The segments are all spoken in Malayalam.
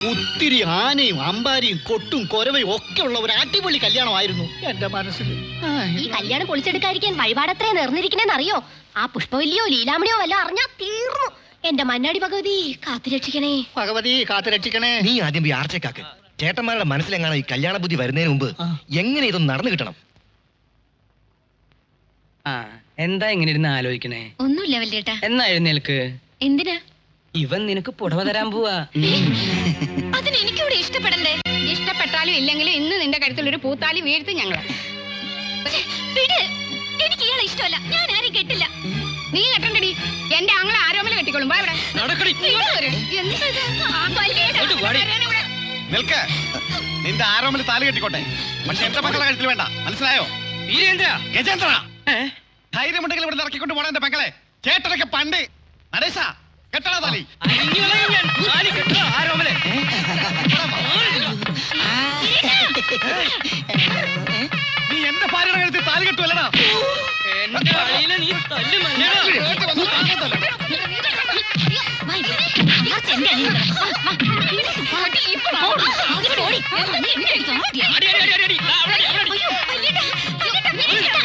ഒത്തിരി ആനയും അമ്പാരിയും കൊട്ടും കൊരവയും ഒക്കെ ഉള്ള ഒരു അടിപൊളി കല്യാണമായിരുന്നു. എന്റെ മനസ്സിൽ ഈ കല്യാണം പൊളിച്ചെടുക്കാതിരിക്കാൻ വഴിപാടത്രേ നേർന്നിരിക്കണേന്ന് അറിയോ ആ പുഷ്പവല്ലിയോ ലീലാമണിയോ വല്ല അറിഞ്ഞാ തീർന്നു. എന്റെ മന്നാടി ഭഗവതി കാത്തുരക്ഷിക്കണേ ഭഗവതി കാത്തുരക്ഷിക്കണേ നീ ആദ്യം ആർച്ചക്കാക്ക് ചേട്ടന്മാരുടെ മനസ്സിലെങ്ങാണ് ഈ കല്യാണ ബുദ്ധി വരുന്നതിന് മുമ്പ് എങ്ങനെ ഇതൊന്നും നടന്നു കിട്ടണം? ആ എന്താ ഇങ്ങനെ ഇരുന്ന് ആലോചിക്കണേ? ഒന്നുമില്ല വല്യേട്ടാ. എന്നാ എഴുന്നേൽക്ക്? എന്തിനാ? ഇവൻ നിനക്ക് പുടവ തരാൻ പോവാ. അതിന് എനിക്കിവിടെ ഇഷ്ടപ്പെടണ്ടേ? ഇഷ്ടപ്പെട്ടാലും ഇല്ലെങ്കിലും ഇന്ന് നിന്റെ കഴുത്തിൽ ഒരു പൂത്താലി വീഴ്ത്തി ഞങ്ങൾ. വിട്. എനിക്ക് ഇയാളെ ഇഷ്ടമല്ല. ഞാൻ ആരും കെട്ടില്ല. നീ കെട്ടണ്ടടി. എന്റെ ആങ്ങളെ ആരോമല കെട്ടിക്കോളും. വാ ഇവിടെ. നിൽക്ക്. നിന്റെ ആരോമൽ താലി കെട്ടിക്കോട്ടെ. പക്ഷെ എന്റെ മക്കളെ കഴുത്തിൽ വേണ്ട. മനസ്സിലായോ? ഗജേന്ദ്ര. ധൈര്യമുണ്ടെങ്കിൽ ഇവിടെ ഇറക്കിക്കൊണ്ട് പോണ എന്റെ മക്കളെ ചേട്ടനൊക്കെ പണ്ട്. നടേശ. കെട്ടണ. താലി നീ എന്റെ ഭാര്യയുടെ കഴുത്തിൽ താലി കെട്ടുവല്ലടാ.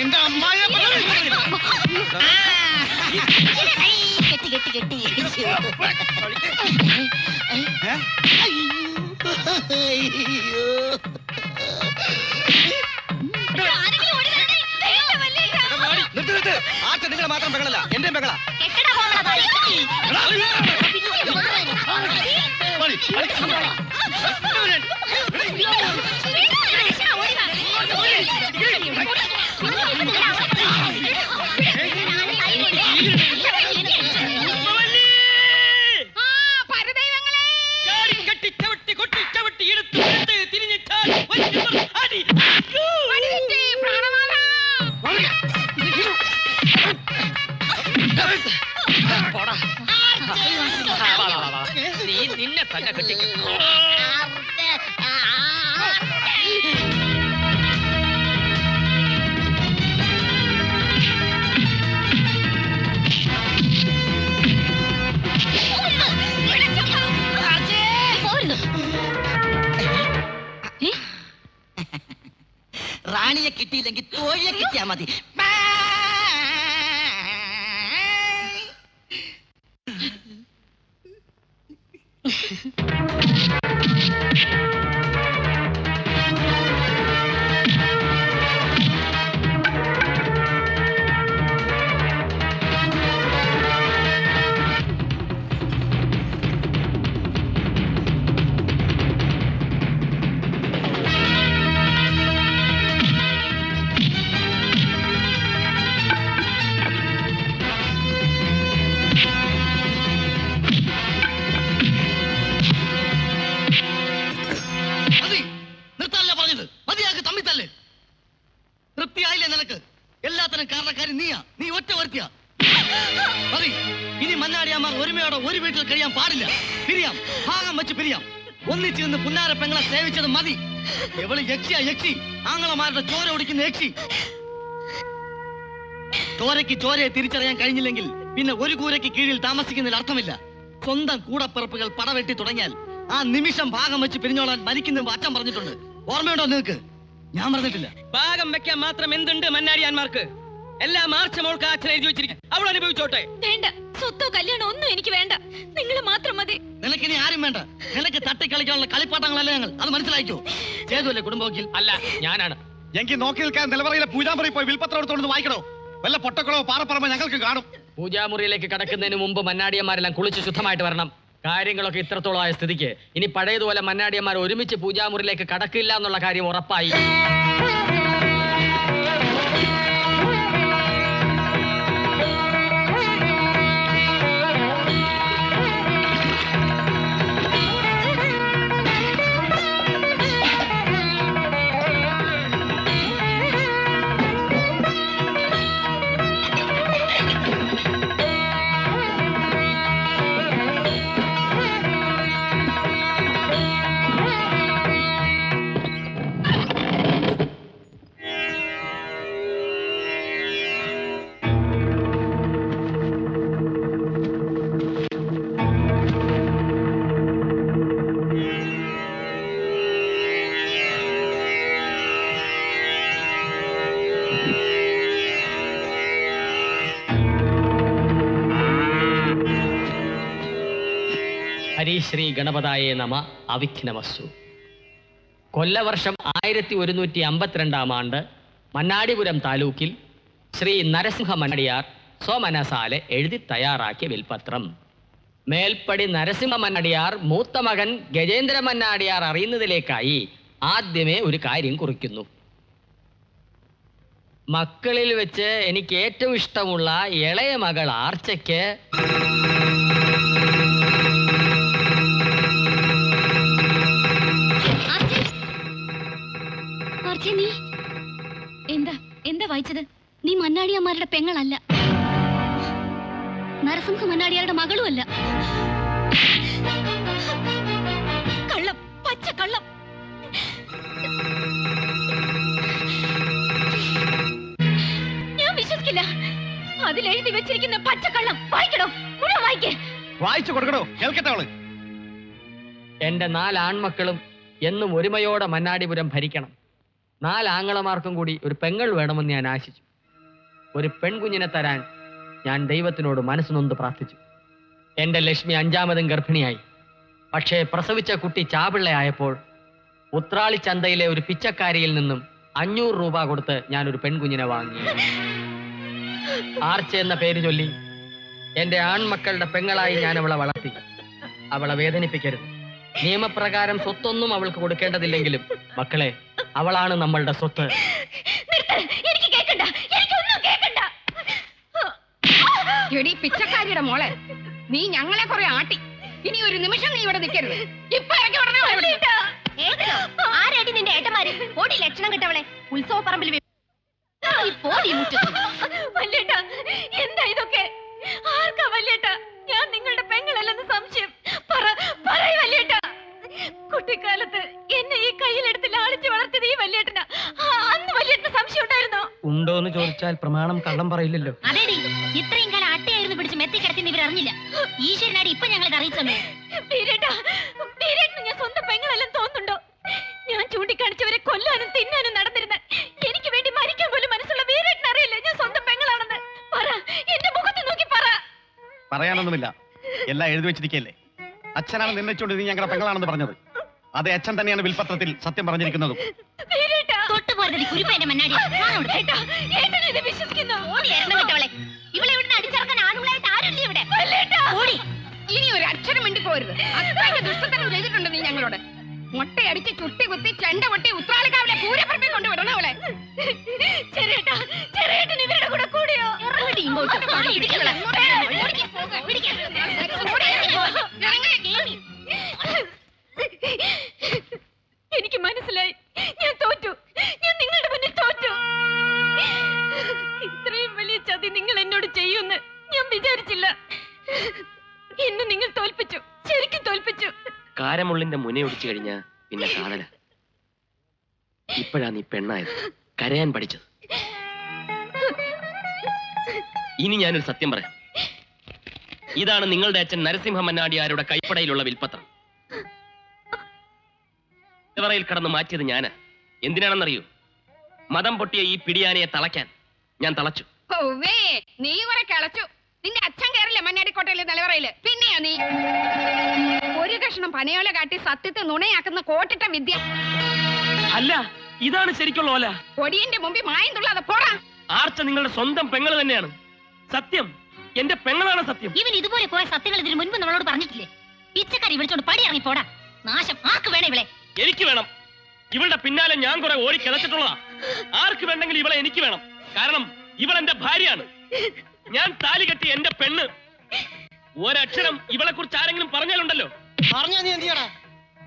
എന്റെ അമ്മായ കെട്ടി കെട്ടി കെട്ടി. ആരെങ്കിലും ഓടി വരണേ. വേണ്ട, വല്യേട്ടാ. നിർത്ത് നിർത്ത് ആർച്ച നിങ്ങളെ മാത്രം പെങ്ങളല്ല എന്റെ പെങ്ങളാ मिलेंगी तो ये എല്ലാത്തിനും കാരണക്കാരി നീയാ. നീ ഒറ്റ വരുത്തിയാ. മതി. ഇനി മന്നാടിയാമാർ ഒരുമയോടെ ഒരു വീട്ടിൽ കഴിയാൻ പാടില്ല. പിരിയാം. ഭാഗം വെച്ച് പിരിയാം. ഒന്നിച്ച് നിന്ന് പുന്നാര പെങ്ങളെ സേവിച്ചത് മതി. എവൾ യക്ഷിയാ യക്ഷി. ആങ്ങളമാരുടെ ചോര ഒടിക്കുന്ന യക്ഷി. ചോരയ്ക്ക് ചോരയെ തിരിച്ചറിയാൻ കഴിഞ്ഞില്ലെങ്കിൽ പിന്നെ ഒരു കൂരയ്ക്ക് കീഴിൽ താമസിക്കുന്നതിൽ അർത്ഥമില്ല. സ്വന്തം കൂടപ്പിറപ്പുകൾ പടവെട്ടി തുടങ്ങിയാൽ ആ നിമിഷം ഭാഗം വെച്ച് പിരിഞ്ഞോളാൻ മരിക്കുന്ന അച്ഛൻ പറഞ്ഞിട്ടുണ്ട്. ഓർമ്മയുണ്ടോ നിങ്ങൾക്ക് ഞാൻ പറഞ്ഞിട്ടില്ല. ഭാഗം വെക്കാൻ മാത്രം എന്തുണ്ട് മന്നാടിയാന്മാർക്ക്? എല്ലാം മാർച്ച് മോൾക്ക് അച്ഛൻ എഴുതി വെച്ചിരിക്കും. അവൾ അനുഭവിച്ചോട്ടെ. വേണ്ട. സ്വത്തോ കല്യാണം ഒന്നും എനിക്ക് വേണ്ട. നിങ്ങൾ മാത്രം മതി. നിനക്ക് ഇനി ആരും വേണ്ട. നിനക്ക് തട്ടിക്കളിക്കാനുള്ള കളിപ്പാട്ടങ്ങളല്ല ഞങ്ങൾ. അത് മനസ്സിലായിക്കോ? ചെയ്തുവല്ലേ കുടുംബവക്കിൽ? അല്ല ഞാനാണ്. എങ്കിൽ നോക്കി നിൽക്കാൻ നിലവറയിലെ പൂജാമുറി പോയി വിൽപ്പത്രം എടുത്തോണ്ട് വായിക്കണോ? വല്ല പൊട്ടക്കുളോ പാറപ്പറമ്പോ ഞങ്ങൾക്ക് കാണും. പൂജാമുറിയിലേക്ക് കടക്കുന്നതിന് മുമ്പ് മന്നാടിയന്മാരെല്ലാം കുളിച്ച് ശുദ്ധമായിട്ട് വരണം. കാര്യങ്ങളൊക്കെ ഇത്രത്തോളമായ സ്ഥിതിക്ക്. ഇനി പഴയതുപോലെ മന്നാടിയന്മാർ ഒരുമിച്ച് പൂജാമുറിയിലേക്ക് കടക്കില്ല എന്നുള്ള കാര്യം ഉറപ്പായി. ശ്രീ ഗണപതായേ നമ. അവിഘ്നമസ്സു. കൊല്ലവർഷം ആയിരത്തി ഒരുന്നൂറ്റി അമ്പത്തിരണ്ടാം ആണ്ട് മണ്ണാടിപുരം താലൂക്കിൽ ശ്രീ നരസിംഹ മണ്ണടിയാർ സ്വമനസാലെ എഴുതി തയ്യാറാക്കിയ വിൽപത്രം. മേൽപ്പടി നരസിംഹ മണ്ണടിയാർ മൂത്ത മകൻ ഗജേന്ദ്ര മന്നാടിയാർ അറിയുന്നതിലേക്കായി ആദ്യമേ ഒരു കാര്യം കുറിക്കുന്നു. മക്കളിൽ വെച്ച് എനിക്ക് ഏറ്റവും ഇഷ്ടമുള്ള ഇളയ മകൾ ആർച്ചയ്ക്ക് ആർച്ചേ, നീ എന്താ എന്താ വായിച്ചത്? നീ മന്നാടിയമ്മാരുടെ പെങ്ങളല്ല. നരസിംഹ മന്നാടിയാരുടെ മകളുമല്ല. കള്ളം പച്ച കള്ളം. ഞാൻ വിശ്വസിക്കില്ല. അതിൽ എഴുതി വെച്ചിരിക്കുന്ന പച്ചക്കള്ളം വായിക്കണോ? മുഴുവൻ വായിക്കേ. വായിച്ചു കൊടുക്കണോ? കേൾക്കട്ടെ അവൾ. എന്റെ നാല് ആൺമക്കളും എന്നും ഒരുമയോടെ മന്നാടിപുരം ഭരിക്കണം. നാല് ആങ്ങളമാർക്കും കൂടി ഒരു പെങ്ങൾ വേണമെന്ന് ഞാൻ ആശിച്ചു. ഒരു പെൺകുഞ്ഞിനെ തരാൻ ഞാൻ ദൈവത്തിനോട് മനസ്സ് പ്രാർത്ഥിച്ചു. എന്റെ ലക്ഷ്മി അഞ്ചാമതും ഗർഭിണിയായി. പക്ഷേ പ്രസവിച്ച കുട്ടി ചാപിള്ളയായപ്പോൾ ഉത്രാളി ചന്തയിലെ ഒരു പിച്ചക്കാരിയിൽ നിന്നും അഞ്ഞൂറ് രൂപ കൊടുത്ത് ഞാൻ ഒരു പെൺകുഞ്ഞിനെ വാങ്ങി. ആർച്ച എന്ന പേര് ചൊല്ലി എന്റെ ആൺമക്കളുടെ പെങ്ങളായി ഞാൻ അവളെ വളർത്തി. അവളെ വേദനിപ്പിക്കരുത്. നിയമപ്രകാരം സ്വത്തൊന്നും അവൾക്ക് കൊടുക്കേണ്ടതില്ലെങ്കിലും മക്കളെ അവളാണ് നമ്മളുടെ സ്വത്ത്. നിർത്ത് എനിക്ക് കേക്കണ്ട എനിക്കൊന്നും കേക്കണ്ട. എടി പിച്ചക്കാരിയുടെ മോളെ നീ ഞങ്ങളെ കുറെ ആട്ടി. ഇനി ഒരു നിമിഷം നീ ഇവിടെ നിൽക്കരുത്. ഇപ്പൊ ഇറങ്ങി ഉടനെ വാ ഇവിടുന്ന്. ആരടി നിന്റെ ഏട്ടന്മാര്? ഓടി ലക്ഷണം കിട്ടവളെ. ഉത്സവ പറമ്പിൽ വല്യേട്ടാ എന്താ ഇതൊക്കെ? ആർക്കാ വല്യേട്ടാ? ഞാൻ നിങ്ങളുടെ പെങ്ങളല്ലെന്ന് സംശയം. കുട്ടിക്കാലത്ത് എന്നെ ഈ കയ്യിലെടുത്ത് ലാളിച്ച് വളർത്തിയത് ഈ വല്യേട്ടനാ. അന്ന് വല്യേട്ടന് സംശയം ഉണ്ടായിരുന്നോ? ഉണ്ടോന്ന് ചോദിച്ചാൽ പ്രമാണം കള്ളം പറയില്ലല്ലോ. അതേടി ഇത്രയും കാലം അട്ടയായിരുന്നു പിടിച്ച് മെത്തി കിടത്തി ഇവർ അറിഞ്ഞില്ല. ഈശ്വരനാടി ഇപ്പൊ ഞങ്ങളെ അറിയിച്ചേ ഞാൻ സ്വന്തം പെങ്ങളെല്ലാം തോന്നുന്നുണ്ടോ? ഞാൻ ചൂണ്ടിക്കാണിച്ചവരെ കൊല്ലാനും തിന്നാനും നടന്നിരുന്ന എനിക്ക് വേണ്ടി മരിക്കാൻ പോലും മനസ്സുള്ള വീരേട്ടൻ അറിയില്ല? ഞാൻ സ്വന്തം പെങ്ങളാണെന്ന്. പറ എന്റെ മുഖത്ത് നോക്കി പറ. പറയാനൊന്നുമില്ല. എല്ലാം എഴുതി വെച്ചിരിക്കല്ലേ അച്ഛനാണ് നിർണയിച്ചുകൊണ്ട് നീ ഞങ്ങളുടെ പെങ്ങളാണെന്ന് പറഞ്ഞത്. അതെ അച്ഛൻ തന്നെയാണ് വിൽപത്രത്തിൽ സത്യം പറഞ്ഞിരിക്കുന്നത്. ഇനി ഒരു അക്ഷരം മിണ്ടി പോരുത്. അത്രയ്ക്ക് ദുഷ്ടത്തരം ചെയ്തിട്ടുണ്ട് നീ ഞങ്ങളോട്. മുട്ടയടിച്ച് ചുട്ടി കുത്തി ചെണ്ട പൊട്ടി ഉത്രാളിക്കാവിലെ പൂരപ്പറമ്പിൽ കൊണ്ടുവിടണം അവളെ. ചെറിയേട്ടാ ചെറിയേട്ടൻ ഇവരുടെ കൂടെ കൂടിയോ? ഇറങ്ങടി ഇങ്ങോട്ട്. ചതി നിങ്ങൾ എന്നോട് ചെയ്യുമെന്ന് ഞാൻ വിചാരിച്ചില്ല. എന്നെ നിങ്ങൾ തോൽപ്പിച്ചു. ശരിക്കും തോൽപ്പിച്ചു. കാരമുള്ളിന്റെ മുനയൊടിച്ചു കഴിഞ്ഞ പിന്നെ കാണല ഇപ്പോഴാ നീ പെണ്ണായത്. കരയാൻ പഠിച്ചത്. ഇനി ഞാനൊരു സത്യം പറയാം. ഇതാണ് നിങ്ങളുടെ അച്ഛൻ നരസിംഹ മന്നാടിയാരുടെ കൈപ്പടയിലുള്ള വിൽപ്പത്രം ിൽ കടന്ന് മാറ്റിയത് ഞാനാ. എന്തിനാണെന്നറിയൂ? മതം പൊട്ടിയ ഈ പിടിയാനയെ തളയ്ക്കാൻ ഞാൻ തളച്ചു. ഓവേ നീ കുറെ കിളച്ചു. നിന്റെ അച്ഛൻ കയറില്ല മണ്ണാടിക്കോട്ടയിലെ നിലവറയിൽ പിന്നെയാ നീ? ഒരു കഷ്ണം പനയോല കാട്ടി സത്യത്തെ നുണയാക്കുന്ന കോട്ടിട്ട വിദ്യ. അല്ല ഇതാണ് ശരിക്കുള്ള ഓല. കൊടിയന്റെ മുമ്പിൽ മായം തുള്ളാതെ പോടാ. ആർച്ച നിങ്ങളുടെ സ്വന്തം പെങ്ങൾ തന്നെയാണ്. സത്യം എന്റെ പെങ്ങളാണ് സത്യം. ഇവൻ ഇതുപോലെ പോയ സത്യങ്ങൾ ഇതിന് മുൻപ് നമ്മളോട് പറഞ്ഞിട്ടില്ലേ? പിച്ചക്കാരി വിളിച്ചോണ്ട് പടി ഇറങ്ങി പോടാ. നാശം ആർക്ക് വേണം ഇവളെ? എനിക്ക് വേണം. ഇവളുടെ പിന്നാലെ ഞാൻ കുറെ ഓടി കിളച്ചിട്ടുള്ളതാ. ആർക്ക് വേണ്ടെങ്കിലും ഇവളെ എനിക്ക് വേണം. കാരണം ഇവൾ എന്റെ ഭാര്യയാണ്. ഞാൻ താലി കെട്ടി എന്റെ പെണ്ണ്. ഒരക്ഷരം ഇവളെ കുറിച്ച് ആരെങ്കിലും പറഞ്ഞാലുണ്ടല്ലോ? പറഞ്ഞാ നീ എന്ത് ചെയ്യടാ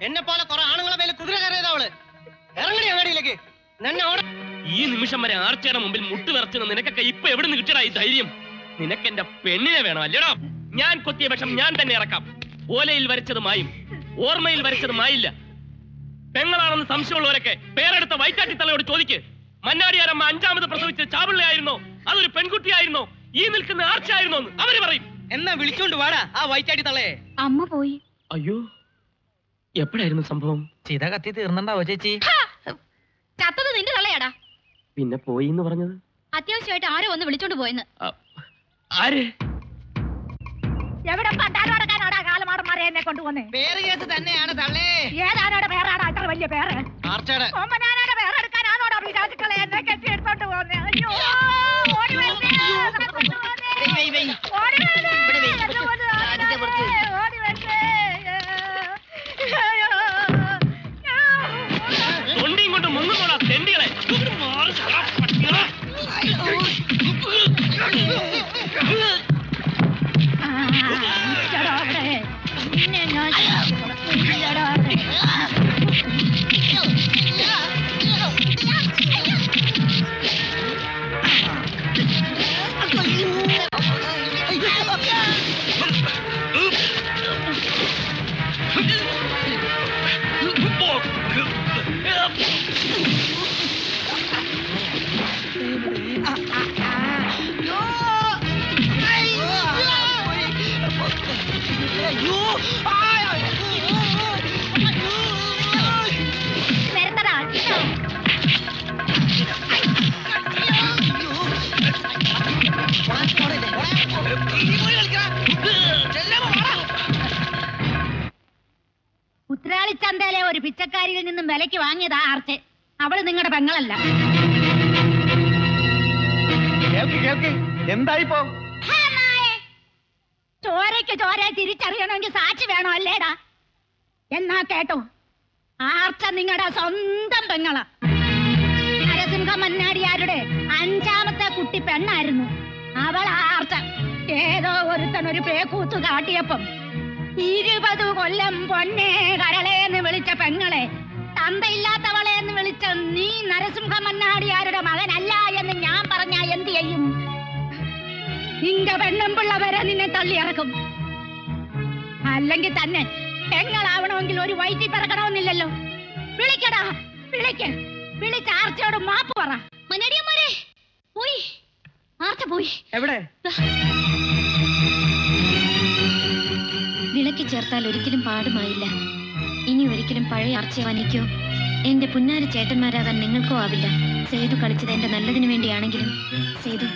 എന്നെ പോലെ കുറെ ആണുങ്ങളെ മേലെ കുതിര കയറിയതാ അവൾ. ഇറങ്ങടി അങ്ങടിയിലേക്ക്. നിന്നെ ഓട ഈ നിമിഷം വരെ ആർച്ചയുടെ മുമ്പിൽ മുട്ട് വിറച്ചു നിനക്കൊക്കെ ഇപ്പൊ എവിടെ നിന്ന് കിട്ടിയടാ ഈ ധൈര്യം? നിനക്ക് എന്റെ പെണ്ണിനെ വേണം അല്ലേടാ ഞാൻ കൊത്തിയ പക്ഷം ഞാൻ തന്നെ ഇറക്കാം. ഓലയിൽ വരച്ചത് മായും ഓർമ്മയിൽ വരച്ചത് മായില്ല പെങ്ങളാണെന്ന് സംശയമുള്ളവരൊക്കെ പേരെടുത്ത വൈറ്റാട്ടി തലയോട് ചോദിക്ക്. മന്നാടിയാരമ്മ അഞ്ചാമത് പ്രസവിച്ച ചാപിള്ളയായിരുന്നോ അതൊരു പെൺകുട്ടിയായിരുന്നോ. ഈ നിൽക്കുന്ന ആർച്ചയായിരുന്നോ എന്ന് അവർ പറയും. എന്നാ വിളിച്ചോണ്ട് വാടാ ആ വൈറ്റാടി തള്ളേ. അമ്മ പോയി. അയ്യോ എപ്പോഴായിരുന്നു സംഭവം? ചിത കത്തി തീർന്നുണ്ടാവോ ചേച്ചി? ചത്തത് നിന്റെ തള്ളയാടാ. പിന്നെ പോയി എന്ന് പറഞ്ഞത്? അത്യാവശ്യമായിട്ട് ആരോ ഒന്ന് വിളിച്ചോണ്ട് പോയെന്ന്. ആര്? എവിടെ കാലമാടന്മാരെ എന്നെ പേര് കേസ് തന്നെയാണ് തള്ളേ. ഏതാനോടെ പേരാടാ? അത്ര വലിയ പേര്. ആർച്ചയുടെ നിന്നെ ഉത്രാളിച്ചന്തയിലെ ഒരു പിച്ചക്കാരിയിൽ നിന്നും വിലയ്ക്ക് വാങ്ങിയതാ ആർച്ച്. അവൾ നിങ്ങളുടെ പെങ്ങളല്ല. കേൾക്ക് കേൾക്ക്. എന്തായിപ്പോ. ചോരയ്ക്ക് ചോര തിരിച്ചറിയണമെങ്കിൽ സാക്ഷി വേണോ അല്ലേടാ? എന്നാ കേട്ടോ? ആർച്ച നിങ്ങളുടെ സ്വന്തം പെങ്ങള. നരസിംഹ മന്നാടിയാരുടെ അഞ്ചാമത്തെ കുട്ടി പെണ്ണായിരുന്നു. അവൾ ആർച്ച. ഏതോ ഒരുത്തൻ ഒരു പേക്കൂത്ത് കാട്ടിയപ്പം ഇരുപത് കൊല്ലം പൊന്നേ കരളേന്ന് വിളിച്ച പെങ്ങളെ തന്തയില്ലാത്തവളെ എന്ന് വിളിച്ച നീ നരസിംഹ മന്നാടിയാരുടെ മകനല്ല നിന്റെ പെണ്ണമ്പിള്ള വരെ നിന്നെ തള്ളിയിറക്കും. അല്ലെങ്കിൽ തന്നെ പെങ്ങളാവണമെങ്കിൽ ഒരു വയറ്റിൽ പിറക്കണമെന്നില്ലല്ലോ. വിളിക്കടാ വിളിക്ക്. വിളിച്ച ആർച്ചയോട് മാപ്പ് പറ. മന്നടിയന്മാരെ പോയി. ആർച്ച പോയി. എവിടെ? വിളക്കി ചേർത്താൽ ഒരിക്കലും പാടുമായില്ല. ഇനി ഒരിക്കലും പഴയ ആർച്ചയെ വനിക്കോ. എന്റെ പുന്നാര ചേട്ടന്മാരാകാൻ നിങ്ങൾക്കോ ആവില്ല. സേതു കളിച്ചത് എന്റെ നല്ലതിനു വേണ്ടിയാണെങ്കിലും സേതു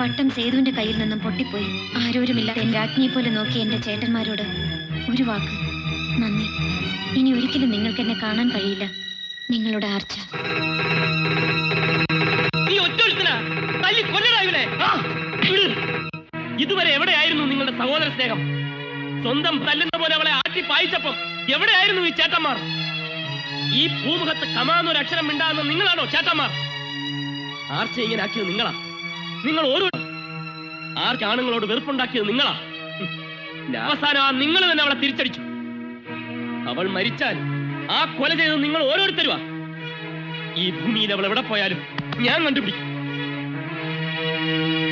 പട്ടം സേതുവിന്റെ കയ്യിൽ നിന്നും പൊട്ടിപ്പോയി. ആരോരുമില്ലാതെ എന്റെ രാജ്ഞിയെ പോലെ നോക്കിയ എന്റെ ചേട്ടന്മാരോട് ഒരു വാക്ക്. നന്ദി. ഇനി ഒരിക്കലും നിങ്ങൾക്ക് എന്നെ കാണാൻ കഴിയില്ല. നിങ്ങളുടെ ആർച്ച. ഇതുവരെ എവിടെയായിരുന്നു നിങ്ങളുടെ സഹോദര സ്നേഹം? സ്വന്തം തല്ലുന്ന പോലെ അവളെ ആട്ടി പായിച്ചപ്പം എവിടെയായിരുന്നു ഈ ചേട്ടന്മാർ? ഈ ഭൂമുഖത്ത് കമാന്നൊരു അക്ഷരം മിണ്ടാകുന്ന നിങ്ങളാണോ ചേട്ടന്മാർ? ആർച്ച ഇങ്ങനെ ആക്കിയത് നിങ്ങളാ? നിങ്ങൾ ഓരോ ആർക്കാണുങ്ങളോട് വെറുപ്പുണ്ടാക്കിയത് നിങ്ങളാ? അവസാനം ആ നിങ്ങൾ തന്നെ അവളെ തിരിച്ചടിച്ചു. അവൾ മരിച്ചാൽ ആ കൊല ചെയ്തത് നിങ്ങൾ ഓരോരുത്തരുവാ. ഈ ഭൂമിയിൽ അവൾ എവിടെ പോയാലും ഞാൻ കണ്ടുപിടിക്കും.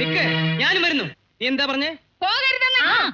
നിക്ക് ഞാനും വരുന്നു. നീ എന്താ പറഞ്ഞേ? പോകരുതെന്ന്?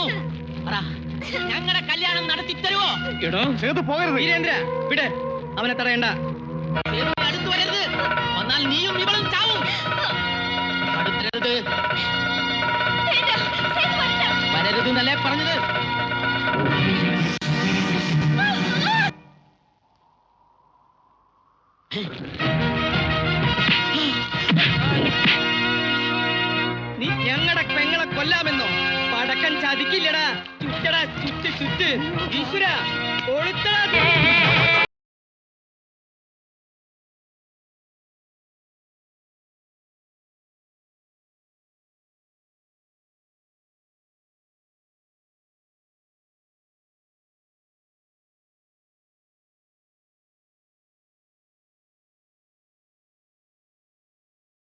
കയറുന്നു ഞങ്ങളുടെ കല്യാണം നടത്തി തരുവോ? എടോ സേതു പോകരുത്. വീരേന്ദ്ര വിട്. അവനെ തടയണ്ട. അടുത്ത് വരരുത്. വന്നാൽ നീയും ഇവളും ചാവും. അടുത്തരുത്. വരരുത്. എന്നല്ലേ പറഞ്ഞത്? പെങ്ങളെ കൊല്ലാമെന്നോ? പടക്കൻ ചതിക്കില്ലടാ. ചുറ്റടാ ചുറ്റ് ചുറ്റ്. ഈശ്വര കൊളുത്തടാ